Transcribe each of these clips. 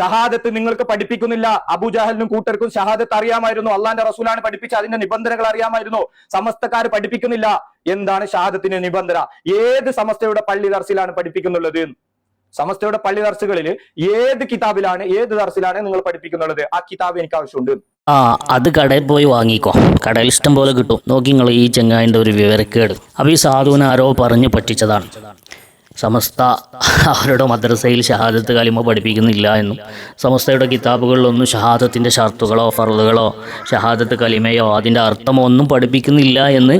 ഷഹാദത്ത് നിങ്ങൾക്ക് പഠിപ്പിക്കുന്നില്ല. അബുജാഹലിനും കൂട്ടർക്കും ഷഹാദത്ത് അറിയാമായിരുന്നു. അള്ളാന്റെ റസൂലാണ് പഠിപ്പിച്ച അതിന്റെ നിബന്ധനകൾ അറിയാമായിരുന്നു. സമസ്തക്കാർ പഠിപ്പിക്കുന്നില്ല. എന്താണ് ഷഹാദത്തിന്റെ നിബന്ധന? ഏത് സമസ്തയുടെ പള്ളി ദർസിലാണ് പഠിപ്പിക്കുന്നുള്ളത്? സമസ്തയുടെ പള്ളി ദർസുകളിൽ ഏത് കിതാബിലാണ് ഏത് ദർസിലാണ് നിങ്ങൾ പഠിപ്പിക്കുന്നുള്ളത്? ആ കിതാബ് എനിക്ക് ആവശ്യമുണ്ട്. ആ അത് കടയിൽ പോയി വാങ്ങിക്കോ. കടയിൽ ഇഷ്ടം പോലെ കിട്ടും. നോക്കി നിങ്ങൾ ഈ ചെങ്ങായിന്റെ ഒരു വിവരക്കേട്. അപ്പോൾ ഈ സാധുവിനെ ആരോ പറഞ്ഞു പറ്റിച്ചതാണ്. സമസ്ത അവരുടെ മദ്രസയിൽ ഷഹാദത്ത് കാലിമ പഠിപ്പിക്കുന്നില്ല എന്നും സമസ്തയുടെ കിതാബുകളിലൊന്നും ഷഹാദത്തിന്റെ ഷർത്തുകളോ ഫറുകളോ ഷഹാദത്ത് കലിമയോ അതിന്റെ അർത്ഥമോ ഒന്നും പഠിപ്പിക്കുന്നില്ല എന്ന്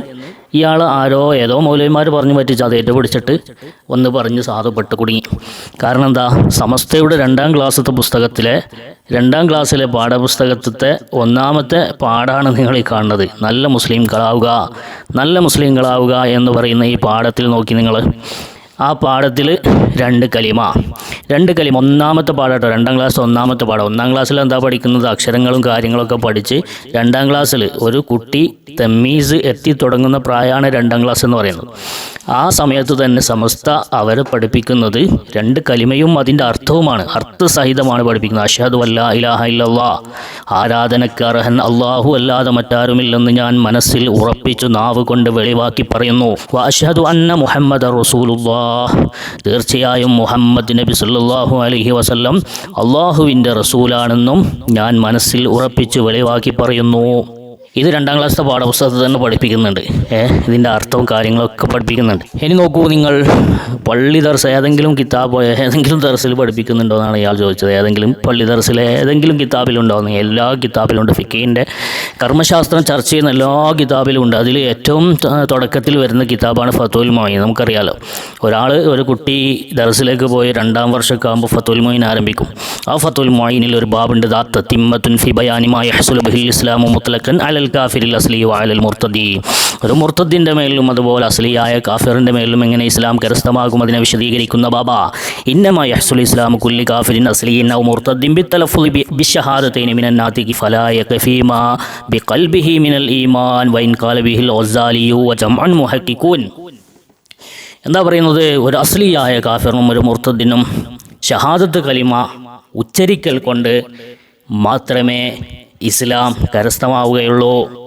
ഇയാൾ ആരോ ഏതോ മൗലവിമാർ പറഞ്ഞു പറ്റിച്ച് അത് ഏറ്റുപിടിച്ചിട്ട് ഒന്ന് പറഞ്ഞ് സാധുപ്പെട്ട് കുടുങ്ങി. കാരണം എന്താ? സമസ്തയുടെ രണ്ടാം ക്ലാസ്സത്തെ പുസ്തകത്തിലെ രണ്ടാം ക്ലാസ്സിലെ പാഠപുസ്തകത്തെ ഒന്നാമത്തെ പാഠാണ് നിങ്ങൾ ഈ കാണുന്നത്. നല്ല മുസ്ലിംകളാവുക നല്ല മുസ്ലിംകളാവുക എന്ന് പറയുന്ന ഈ പാഠത്തിൽ നോക്കി നിങ്ങൾ ആ പാഠത്തിൽ രണ്ട് കലിമ. രണ്ട് കലിമ. ഒന്നാമത്തെ പാഠം കേട്ടോ രണ്ടാം ക്ലാസ് ഒന്നാമത്തെ പാഠം ഒന്നാം ക്ലാസ്സിൽ എന്താ പഠിക്കുന്നത്? അക്ഷരങ്ങളും കാര്യങ്ങളൊക്കെ പഠിച്ച് രണ്ടാം ക്ലാസ്സിൽ ഒരു കുട്ടി തെമ്മീസ് എത്തി തുടങ്ങുന്ന പ്രായമാണ് രണ്ടാം ക്ലാസ് എന്ന് പറയുന്നത്. ആ സമയത്ത് തന്നെ സമസ്ത അവരെ പഠിപ്പിക്കുന്നത് രണ്ട് കലിമയും അതിന്റെ അർത്ഥവുമാണ്. അർത്ഥസഹിതമാണ് പഠിപ്പിക്കുന്നത്. അഷാദ് അല്ലാ ഇലാഹ ഇല്ലല്ലാ. ആരാധനക്ക് അർഹൻ അള്ളാഹു അല്ലാതെ മറ്റാരുമില്ലെന്ന് ഞാൻ മനസ്സിൽ ഉറപ്പിച്ചു നാവ് കൊണ്ട് വെളിവാക്കി പറയുന്നു. അഷാദ് അന്ന മുഹമ്മദ് റസൂലുല്ലാ തീർച്ചയായും മുഹമ്മദ് നബി സല്ലാഹു അലഹി വസല്ലം അള്ളാഹുവിന്റെ റസൂലാണെന്നും ഞാൻ മനസ്സിൽ ഉറപ്പിച്ച് വെളിവാക്കി പറയുന്നു. ഇത് രണ്ടാം ക്ലാസ്സിലെ പാഠപുസ്തകത്തിൽ തന്നെ പഠിപ്പിക്കുന്നുണ്ട്. ഏഹ് ഇതിന്റെ അർത്ഥവും കാര്യങ്ങളൊക്കെ പഠിപ്പിക്കുന്നുണ്ട്. ഇനി നോക്കൂ നിങ്ങൾ പള്ളി ദർസ് ഏതെങ്കിലും കിതാബ് ഏതെങ്കിലും ദർസിൽ പഠിപ്പിക്കുന്നുണ്ടോ എന്നാണ് ഇയാൾ ചോദിച്ചത്. ഏതെങ്കിലും പള്ളി ദർസിൽ ഏതെങ്കിലും കിതാബിലുണ്ടോ എന്ന്. എല്ലാ കിതാബിലുണ്ട് ഫിക്കീന്റെ കർമ്മശാസ്ത്രം ചർച്ച ചെയ്യുന്ന എല്ലാ കിതാബിലും ഉണ്ട്. അതിൽ ഏറ്റവും തുടക്കത്തിൽ വരുന്ന കിതാബാണ് ഫത്തുൽ മോയിൻ. നമുക്കറിയാലോ ഒരാൾ ഒരു കുട്ടി ദർസിലേക്ക് പോയി രണ്ടാം വർഷമൊക്കെ ആകുമ്പോൾ ഫത്തുൽ മോയിൻ ആരംഭിക്കും. ആ ഫത്തുൽ മോയിനിൽ ഒരു ബാബുണ്ട്. ദാത്ത തിമ്മത്തുൻ ഫിബയാനിമായ ഹസുൽ ബഹിൽ ഇസ്ലാമു മുത്തലക്കൻ അലൽ കാഫിരിൽ അസ്ലി വാലൽ മുർത്തദി. ഒരു മുർത്തദിന്റെ മേലും അതുപോലെ അസ്ലിയായ കാഫിറിന്റെ മേലും എങ്ങനെ ഇസ്ലാം കരസ്ഥമാകും അതിനെ വിശദീകരിക്കുന്ന ബാബ. ഇന്നമ യഹ്സുൽ ഇസ്ലാം കുല്ലി കാഫിരിൻ അസ്ലിയിൻ ഔ മുർത്തദിൻ ബിത്തലഫുൽ ബിശഹാദതൈനി മിനൻ നാതികി ഫലാ യകഫീമ ബിഖൽബിഹി മിനൽ ഈമാൻ വൈൻ കാലബിഹിൽ ഒസാലിയു വജംഅൻ മുഹക്കിക്കൂൻ എന്താ പറയുന്നത്? ഒരു അസ്ലിയായ കാഫിറിനും ഒരു മുർത്തദിനും ഷഹാദത്ത് കലിമ ഉച്ചരിക്കൽ കൊണ്ട് മാത്രമേ ഇസ്ലാം കരസ്ഥമാവുകയുള്ളൂ.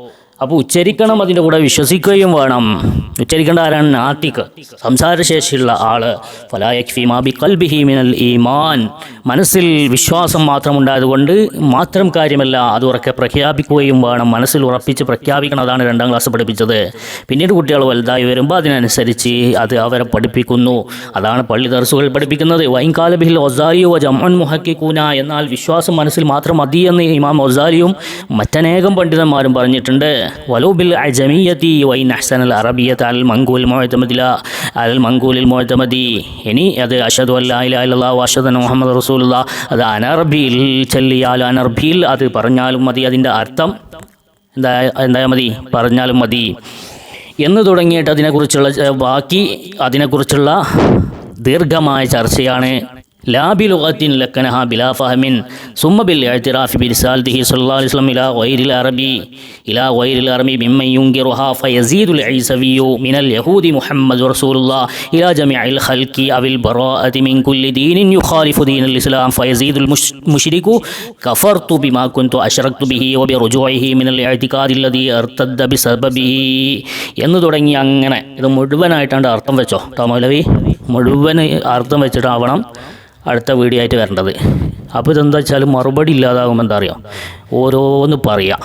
അപ്പോൾ ഉച്ചരിക്കണം അതിന്റെ കൂടെ വിശ്വസിക്കുകയും വേണം. ഉച്ചരിക്കേണ്ട ആരാണ്? നാട്ടിക്ക് സംസാരശേഷിയുള്ള ആൾ. ഫലായക്ഫിമാ ബി കൽബിഹി മിനൽ ഈമാൻ. മനസ്സിൽ വിശ്വാസം മാത്രമുണ്ടായതുകൊണ്ട് മാത്രം കാര്യമല്ല അത് ഉറക്കെ പ്രഖ്യാപിക്കുകയും വേണം. മനസ്സിൽ ഉറപ്പിച്ച് പ്രഖ്യാപിക്കണം. അതാണ് രണ്ടാം ക്ലാസ് പഠിപ്പിച്ചത്. പിന്നീട് കുട്ടികൾ വലുതായി വരുമ്പോൾ അതിനനുസരിച്ച് അത് അവരെ പഠിപ്പിക്കുന്നു. അതാണ് പള്ളി ദർസുകൾ പഠിപ്പിക്കുന്നത്. വൈകാലബിഹിൽ ഒസാലിയോ ജമൻ മുഹക്കിക്കൂന എന്നാൽ വിശ്വാസം മനസ്സിൽ മാത്രം മതി എന്ന് ഇമാം ഒസാരിയും മറ്റനേകം പണ്ഡിതന്മാരും പറഞ്ഞിട്ടുണ്ട്. വലൂബിൽ അജമീയത്തി വൈൻ അഹ്സനൽ അറബിയത്ത് അൽ മങ്കൂൽ മുഴത്തമദില അൽ മങ്കൂലിൽ മുഴത്തമതി ഇനി അത് അഷദു അല്ലാ അഷദ് മുഹമ്മദ് റസൂലുള്ള. അത് അനർബിയിൽ ചെല്ലിയാൽ അനർബിയിൽ അത് പറഞ്ഞാലും മതി. അതിന്റെ അർത്ഥം എന്താ എന്തായാൽ മതി? പറഞ്ഞാലും മതി. എന്ന് തുടങ്ങിയിട്ട് അതിനെക്കുറിച്ചുള്ള ബാക്കി അതിനെക്കുറിച്ചുള്ള ദീർഘമായ ചർച്ചയാണ് ലാബിലുഖത്തിൻ ലക്കനഹ ബിലാ ഫഹമിൻ സുമ്മ ബിൽ ഇഅ്തിറാഫി ബിരിസാലതിഹി സല്ലല്ലാഹു അലൈഹി വസല്ലം ഇലാ ഗൈരിൽ അറബി. ഇലാ ഗൈരിൽ അറബി മിമ്മൻ യുൻകിറുഹാ ഫയസീദുൽ ഈസവിയു മിനൽ യഹൂദി മുഹമ്മദ് റസൂലുള്ളാഹി ഇലാ ജമീഇൽ ഖൽഖി അവിൽ ബറാഅതി മിൻ കുല്ലി ദീനിൻ യുഖാലിഫു ദീനൽ ഇസ്ലാം. ഫയസീദുൽ മുശ്രികു കഫർതു ബിമാ കുൻതു അശ്റക്തു ബിഹി വബിറുജൂഇഹി മിനൽ ഇഅ്തിഖാദി അല്ലദീ അർത്തദ്ദ ബിസബബിഹി എന്ന് തുടങ്ങി അങ്ങനെ ഇത് മുഴുവനായിട്ടാണ് അർത്ഥം വെച്ചോ. കേട്ടോ മൗലവി? മുഴുവൻ അർത്ഥം വെച്ചിട്ടാവണം. അടുത്ത വീഡിയോ ആയിട്ട് വരേണ്ടത്. അപ്പോൾ ഇതെന്താ വെച്ചാൽ മറുപടി ഇല്ലാതാകുമ്പോൾ എന്താ അറിയാം? ഓരോന്ന് പറയാം.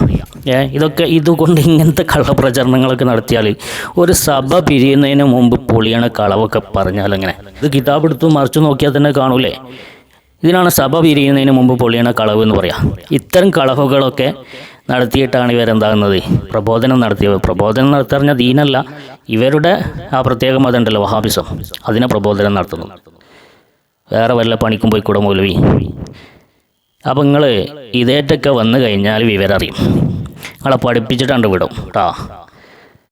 ഏ ഇതൊക്കെ ഇതുകൊണ്ട് ഇങ്ങനത്തെ കള്ളപ്രചരണങ്ങളൊക്കെ നടത്തിയാൽ ഒരു സഭ പിരിയുന്നതിന് മുമ്പ് പൊളിയണ കളവൊക്കെ പറഞ്ഞാൽ അങ്ങനെ. ഇത് കിതാബ് എടുത്ത് മറിച്ച് നോക്കിയാൽ തന്നെ കാണൂലേ? ഇതിനാണ് സഭ പിരിയുന്നതിന് മുമ്പ് പൊളിയണ കളവ് എന്ന് പറയാം. ഇത്തരം കളവുകളൊക്കെ നടത്തിയിട്ടാണ് ഇവരെന്താകുന്നത്? പ്രബോധനം നടത്തിയത്. പ്രബോധനം നടത്തറിഞ്ഞ ദീനല്ല ഇവരുടെ ആ പ്രത്യേക മതം ഉണ്ടല്ലോ വഹാബിസം. അതിനെ പ്രബോധനം നടത്തുന്നു. വേറെ വല്ല പണിക്കും പോയിക്കൂടെ മൗലവി. അപ്പം നിങ്ങൾ ഇതേറ്റൊക്കെ വന്നു കഴിഞ്ഞാൽ വിവരം അറിയും നിങ്ങളെ പഠിപ്പിച്ചിട്ടുണ്ട് വിടും കേട്ടോ.